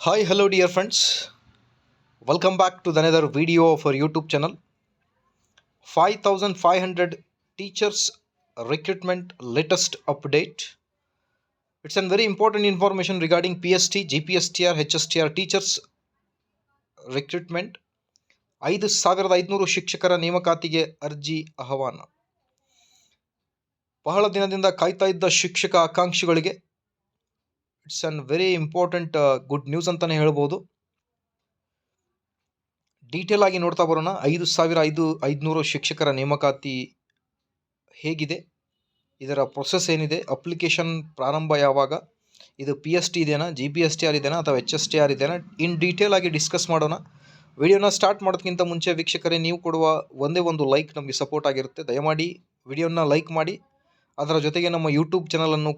Hi hello dear friends welcome back to another video for YouTube channel five thousand five hundred teachers recruitment latest update it's an very important information regarding P S T G P S T R H S T R teachers recruitment ಐದು ಸಾವಿರದ ಐದುನೂರು ಶಿಕ್ಷಕರ ನೇಮಕಾತಿಗೆ ಅರ್ಜಿ ಆಹ್ವಾನ ಬಹಳ ದಿನದಿಂದ ಕಾಯ್ತಾ ಇದ್ದ ಶಿಕ್ಷಕ ಆಕಾಂಕ್ಷಿಗಳಿಗೆ it's an very important good news ಅಂತಲೇ ಹೇಳ್ಬೋದು. ಡೀಟೇಲ್ ಆಗಿ ನೋಡ್ತಾ ಬರೋಣ. ಐದು ಸಾವಿರ ಐದು, ಐದುನೂರು ಶಿಕ್ಷಕರ ನೇಮಕಾತಿ ಹೇಗಿದೆ? ಇದರ ಪ್ರೊಸೆಸ್ ಏನಿದೆ? ಅಪ್ಲಿಕೇಶನ್ ಪ್ರಾರಂಭ ಯಾವಾಗ? ಇದು ಪಿ ಎಸ್ ಟಿ ಇದೆಯಾ G P S T R ಇದೆಯಾ ಅಥವಾ ಎಚ್ ಎಸ್ ಟಿ ಆರ್ ಇದೆಯಾ ಇನ್ ಡೀಟೇಲ್ ಆಗಿ ಡಿಸ್ಕಸ್ ಮಾಡೋಣ. ವಿಡಿಯೋನ ಸ್ಟಾರ್ಟ್ ಮಾಡೋದಕ್ಕಿಂತ ಮುಂಚೆ ವೀಕ್ಷಕರೇ, ನೀವು ಕೊಡುವ ಒಂದೇ ಒಂದು ಲೈಕ್ ನಮಗೆ ಸಪೋರ್ಟ್ ಆಗಿರುತ್ತೆ. ದಯಮಾಡಿ ವಿಡಿಯೋನ ಲೈಕ್ ಮಾಡಿ. ಅದರ ಜೊತೆಗೆ ನಮ್ಮ ಯೂಟ್ಯೂಬ್ ಚಾನಲನ್ನು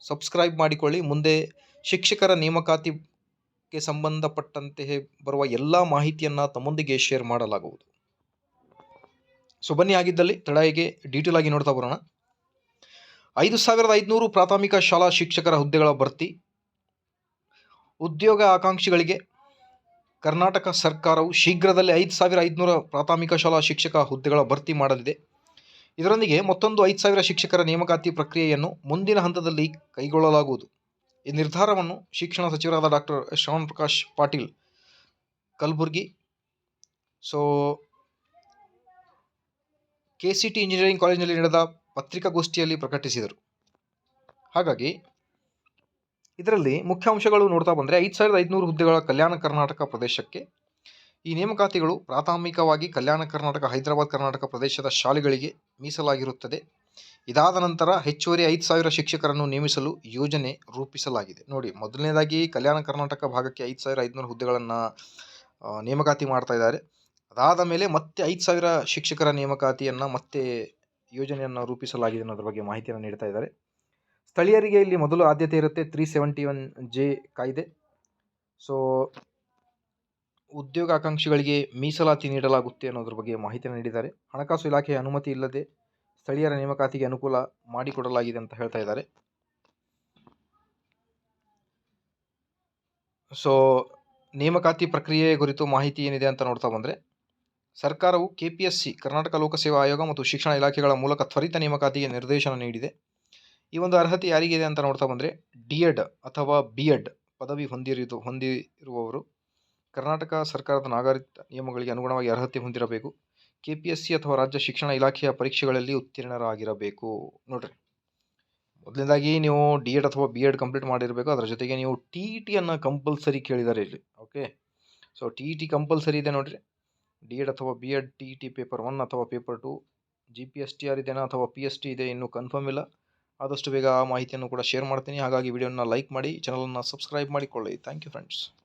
ಸಬ್ಸ್ಕ್ರೈಬ್ ಮಾಡಿಕೊಳ್ಳಿ. ಮುಂದೆ ಶಿಕ್ಷಕರ ನೇಮಕಾತಿಗೆ ಸಂಬಂಧಪಟ್ಟಂತೆ ಬರುವ ಎಲ್ಲ ಮಾಹಿತಿಯನ್ನು ತಮ್ಮೊಂದಿಗೆ ಶೇರ್ ಮಾಡಲಾಗುವುದು. ಸೊ ಬನ್ನಿ ಆಗಿದ್ದಲ್ಲಿ ತಡಾಯಿಗೆ ಡೀಟೇಲ್ ಆಗಿ ನೋಡ್ತಾ ಬರೋಣ. ಐದು ಸಾವಿರದ ಐದುನೂರು ಪ್ರಾಥಮಿಕ ಶಾಲಾ ಶಿಕ್ಷಕರ ಹುದ್ದೆಗಳ ಭರ್ತಿ. ಉದ್ಯೋಗ ಆಕಾಂಕ್ಷಿಗಳಿಗೆ ಕರ್ನಾಟಕ ಸರ್ಕಾರವು ಶೀಘ್ರದಲ್ಲೇ ಐದು ಸಾವಿರ ಐದುನೂರ ಪ್ರಾಥಮಿಕ ಶಾಲಾ ಶಿಕ್ಷಕ ಹುದ್ದೆಗಳ ಭರ್ತಿ ಮಾಡಲಿದೆ. ಇದರೊಂದಿಗೆ ಮತ್ತೊಂದು ಐದು ಸಾವಿರ ಶಿಕ್ಷಕರ ನೇಮಕಾತಿ ಪ್ರಕ್ರಿಯೆಯನ್ನು ಮುಂದಿನ ಹಂತದಲ್ಲಿ ಕೈಗೊಳ್ಳಲಾಗುವುದು. ಈ ನಿರ್ಧಾರವನ್ನು ಶಿಕ್ಷಣ ಸಚಿವರಾದ doctor Shravan Prakash Patil, Kalaburagi. So K C T engineering ಕಾಲೇಜಿನಲ್ಲಿ ನಡೆದ ಪತ್ರಿಕಾಗೋಷ್ಠಿಯಲ್ಲಿ ಪ್ರಕಟಿಸಿದರು. ಹಾಗಾಗಿ, ಇದರಲ್ಲಿ ಮುಖ್ಯಾಂಶಗಳು ನೋಡ್ತಾ ಬಂದರೆ ಐದು ಸಾವಿರದ ಐದುನೂರು ಹುದ್ದೆಗಳ ಕಲ್ಯಾಣ ಕರ್ನಾಟಕ ಪ್ರದೇಶಕ್ಕೆ ಈ ನೇಮಕಾತಿಗಳು ಪ್ರಾಥಮಿಕವಾಗಿ ಕಲ್ಯಾಣ ಕರ್ನಾಟಕ, ಹೈದರಾಬಾದ್ ಕರ್ನಾಟಕ ಪ್ರದೇಶದ ಶಾಲೆಗಳಿಗೆ ಮೀಸಲಾಗಿರುತ್ತದೆ. ಇದಾದ ನಂತರ ಹೆಚ್ಚುವರಿ ಐದು ಸಾವಿರ ಶಿಕ್ಷಕರನ್ನು ನೇಮಿಸಲು ಯೋಜನೆ ರೂಪಿಸಲಾಗಿದೆ. ನೋಡಿ, ಮೊದಲನೇದಾಗಿ ಕಲ್ಯಾಣ ಕರ್ನಾಟಕ ಭಾಗಕ್ಕೆ ಐದು ಸಾವಿರ ಐದುನೂರು ಹುದ್ದೆಗಳನ್ನು ನೇಮಕಾತಿ ಮಾಡ್ತಾ ಇದ್ದಾರೆ. ಅದಾದ ಮೇಲೆ ಮತ್ತೆ ಐದು ಸಾವಿರ ಶಿಕ್ಷಕರ ನೇಮಕಾತಿಯನ್ನು ಮತ್ತೆ ಯೋಜನೆಯನ್ನು ರೂಪಿಸಲಾಗಿದೆ ಅನ್ನೋದ್ರ ಬಗ್ಗೆ ಮಾಹಿತಿಯನ್ನು ನೀಡ್ತಾ ಇದ್ದಾರೆ. ಸ್ಥಳೀಯರಿಗೆ ಇಲ್ಲಿ ಮೊದಲು ಆದ್ಯತೆ ಇರುತ್ತೆ ತ್ರೀ ಸೆವೆಂಟಿ ಒನ್ ಜೆ ಕಾಯ್ದೆ. ಸೊ ಉದ್ಯೋಗಾಕಾಂಕ್ಷಿಗಳಿಗೆ ಮೀಸಲಾತಿ ನೀಡಲಾಗುತ್ತೆ ಅನ್ನೋದ್ರ ಬಗ್ಗೆ ಮಾಹಿತಿ ನೀಡಿದ್ದಾರೆ. ಹಣಕಾಸು ಇಲಾಖೆಯ ಅನುಮತಿ ಇಲ್ಲದೆ ಸ್ಥಳೀಯರ ನೇಮಕಾತಿಗೆ ಅನುಕೂಲ ಮಾಡಿಕೊಡಲಾಗಿದೆ ಅಂತ ಹೇಳ್ತಾ ಇದ್ದಾರೆ. ಸೊ ನೇಮಕಾತಿ ಪ್ರಕ್ರಿಯೆ ಕುರಿತು ಮಾಹಿತಿ ಏನಿದೆ ಅಂತ ನೋಡ್ತಾ ಬಂದರೆ, ಸರ್ಕಾರವು K P S C Karnataka ಲೋಕಸೇವಾ ಆಯೋಗ ಮತ್ತು ಶಿಕ್ಷಣ ಇಲಾಖೆಗಳ ಮೂಲಕ ತ್ವರಿತ ನೇಮಕಾತಿಗೆ ನಿರ್ದೇಶನ ನೀಡಿದೆ. ಈ ಒಂದು ಅರ್ಹತೆ ಯಾರಿಗಿದೆ ಅಂತ ನೋಡ್ತಾ ಬಂದರೆ, ಡಿ ಎಡ್ ಅಥವಾ ಬಿ ಎಡ್ ಪದವಿ ಹೊಂದಿರಿದು ಹೊಂದಿರುವವರು ಕರ್ನಾಟಕ ಸರ್ಕಾರದ ನಾಗರಿಕ ನಿಯಮಗಳಿಗೆ ಅನುಗುಣವಾಗಿ ಅರ್ಹತೆ ಹೊಂದಿರಬೇಕು. ಕೆ ಪಿ ಎಸ್ ಸಿ ಅಥವಾ ರಾಜ್ಯ ಶಿಕ್ಷಣ ಇಲಾಖೆಯ ಪರೀಕ್ಷೆಗಳಲ್ಲಿ ಉತ್ತೀರ್ಣರಾಗಿರಬೇಕು. ನೋಡ್ರಿ. ಮೊದಲನೇದಾಗಿ ನೀವು ಡಿ ಎಡ್ ಅಥವಾ ಬಿ ಎಡ್ ಕಂಪ್ಲೀಟ್ ಮಾಡಿರಬೇಕು. ಅದರ ಜೊತೆಗೆ ನೀವು ಟಿ ಇ ಟಿಯನ್ನು ಕಂಪಲ್ಸರಿ ಕೇಳಿದ್ದಾರೆ ಇಲ್ಲಿ. Okay? So, T E T compulsory ಇದೆ ನೋಡಿರಿ. ಡಿ ಎಡ್ ಅಥವಾ B Ed, T E T paper one ಅಥವಾ paper two, G P S T R ಇದೆಯಾ ಅಥವಾ ಪಿ ಎಸ್ ಟಿ ಇದೆ ಇನ್ನೂ ಕನ್ಫರ್ಮ್ ಇಲ್ಲ. ಆದಷ್ಟು ಬೇಗ ಆ ಮಾಹಿತಿಯನ್ನು ಕೂಡ ಶೇರ್ ಮಾಡ್ತೀನಿ. ಹಾಗಾಗಿ ವಿಡಿಯೋನ ಲೈಕ್ ಮಾಡಿ, ಚಾನಲನ್ನು ಸಬ್ಸ್ಕ್ರೈಬ್ ಮಾಡಿಕೊಳ್ಳಿ. Thank you friends.